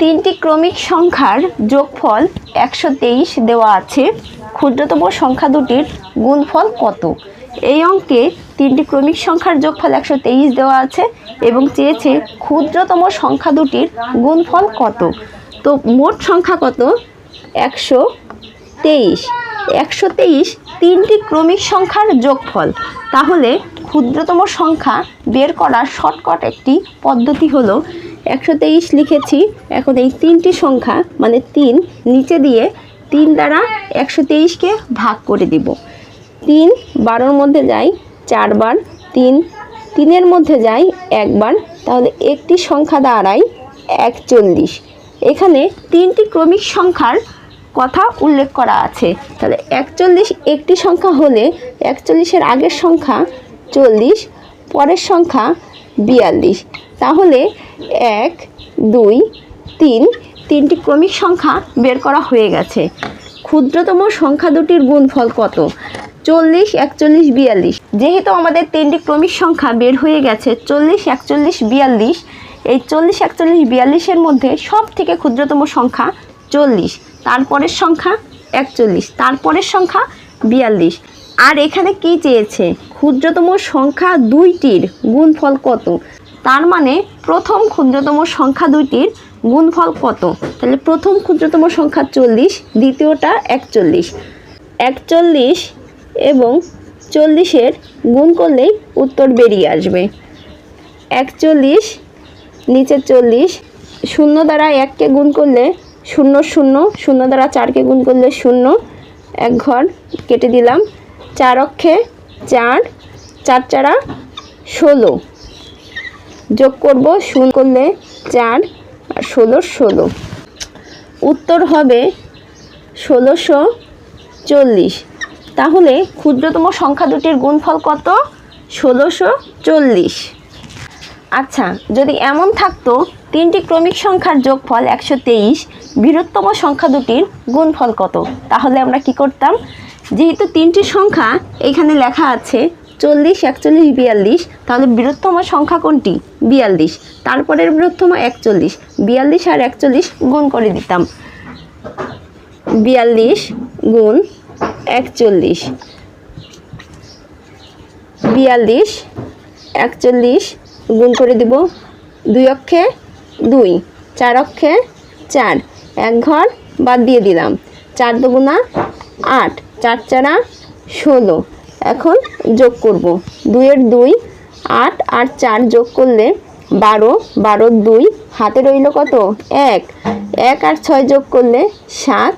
তিনটি ক্রমিক সংখ্যার যোগফল একশো তেইশ দেওয়া আছে। ক্ষুদ্রতম সংখ্যা দুটির গুণফল কত? এই অঙ্কে তিনটি ক্রমিক সংখ্যার যোগফল একশো তেইশ দেওয়া আছে এবং চেয়েছে ক্ষুদ্রতম সংখ্যা দুটির গুণফল কত? তো মোট সংখ্যা কত? একশো তেইশ। একশো তেইশ তিনটি ক্রমিক সংখ্যার যোগফল। তাহলে ক্ষুদ্রতম সংখ্যা বের করার শর্টকাট একটি পদ্ধতি হলো একশো তেইশ লিখেছি। এখন এই তিনটি সংখ্যা মানে তিন, নিচে দিয়ে তিন দ্বারা একশো তেইশকে ভাগ করে দিব। তিন বারোর মধ্যে যাই চারবার তিন, তিনের মধ্যে যাই একবার তাহলে একটি সংখ্যা দাঁড়ায় একচল্লিশ। এখানে তিনটি ক্রমিক সংখ্যার কথা উল্লেখ করা আছে। তাহলে একচল্লিশ একটি সংখ্যা হলে একচল্লিশের আগের সংখ্যা চল্লিশ, পরের সংখ্যা বিয়াল্লিশ। তাহলে এক, দুই, তিন, তিনটি ক্রমিক সংখ্যা বের করা হয়ে গেছে। ক্ষুদ্রতম সংখ্যা দুটির গুণফল কত? চল্লিশ, একচল্লিশ, বিয়াল্লিশ। যেহেতু আমাদের তিনটি ক্রমিক সংখ্যা বের হয়ে গেছে, চল্লিশ, একচল্লিশ, বিয়াল্লিশ, এই চল্লিশ, একচল্লিশ, বিয়াল্লিশের মধ্যে সব থেকে ক্ষুদ্রতম সংখ্যা চল্লিশ। তারপরের সংখ্যা একচল্লিশ, তারপরের সংখ্যা বিয়াল্লিশ। আর এখানে কি চেয়েছে? ক্ষুদ্রতম সংখ্যা দুইটির গুণফল কত? তার মানে প্রথম ক্ষুদ্রতম সংখ্যা দুইটির গুণফল কত? তাহলে প্রথম ক্ষুদ্রতম সংখ্যা চল্লিশ, দ্বিতীয়টা একচল্লিশ। একচল্লিশ এবং চল্লিশের গুণ করলেই উত্তর বেরিয়ে আসবে। একচল্লিশ নিচে চল্লিশ, শূন্য দ্বারা এককে গুণ করলে শূন্য শূন্য শূন্য দ্বারা চারকে গুণ করলে শূন্য। এক ঘর কেটে দিলাম, চার অক্ষে চার চার চারা ষোলো। যোগ করব শূন্য করলে চার আর ষোলো ষোলো। উত্তর হবে ষোলোশো চল্লিশ। তাহলে ক্ষুদ্রতম সংখ্যা দুটির গুণফল কত? ষোলোশো চল্লিশ। আচ্ছা যদি এমন থাকতো, তিনটি ক্রমিক সংখ্যার যোগফল একশো তেইশ, বৃহত্তম সংখ্যা দুটির গুণফল কত? তাহলে আমরা কি করতাম? যেহেতু তিনটি সংখ্যা এখানে লেখা আছে চল্লিশ, একচল্লিশ, বিয়াল্লিশ, তাহলে বৃহত্তম সংখ্যা কোনটি? বিয়াল্লিশ। তারপরের বৃহত্তম একচল্লিশ। বিয়াল্লিশ আর একচল্লিশ গুণ করে দিতাম। বিয়াল্লিশ গুণ একচল্লিশ। বিয়াল্লিশ, একচল্লিশ গুণ করে দিব দুই অক্ষে দুই, চার অক্ষে চার। এক ঘর বাদ দিয়ে দিলাম। চার দুগুণা আট, চার চারা ষোলো। এখন যোগ করব। দুইয়ের দুই, আট আর চার যোগ করলে বারো। বারোর দুই, হাতে রইল কত? এক। এক আর ছয় যোগ করলে সাত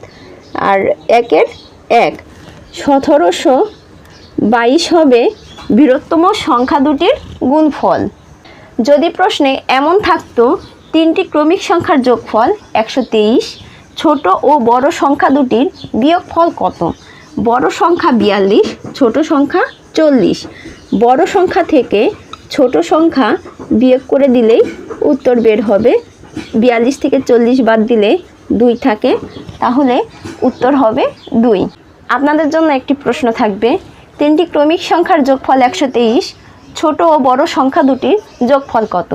আর একের এক। সতেরোশো বাইশ হবে বৃহত্তম সংখ্যা দুটির গুণফল। যদি প্রশ্নে এমন থাকতো, তিনটি ক্রমিক সংখ্যার যোগফল একশো তেইশ, ছোট ও বড় সংখ্যা দুটির বিয়োগফল কত? বড় সংখ্যা বিয়াল্লিশ, ছোট সংখ্যা চল্লিশ। বড় সংখ্যা থেকে ছোট সংখ্যা বিয়োগ করে দিলেই উত্তর বের হবে। বিয়াল্লিশ থেকে চল্লিশ বাদ দিলে দুই থাকে, তাহলে উত্তর হবে দুই। আপনাদের জন্য একটি প্রশ্ন থাকবে। তিনটি ক্রমিক সংখ্যার যোগফল একশো তেইশ, ছোট ও বড় সংখ্যা দুটির যোগফল কত?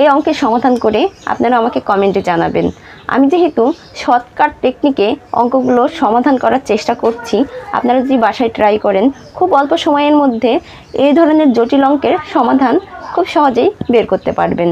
এই অঙ্কের সমাধান করে আপনারা আমাকে কমেন্টে জানাবেন। আমি যেহেতু শর্টকাট টেকনিকে অঙ্কগুলো সমাধান করার চেষ্টা করছি, আপনারা যদি বাসায় ট্রাই করেন, খুব অল্প সময়ের মধ্যে এই ধরনের জটিল অঙ্কের সমাধান খুব সহজেই বের করতে পারবেন।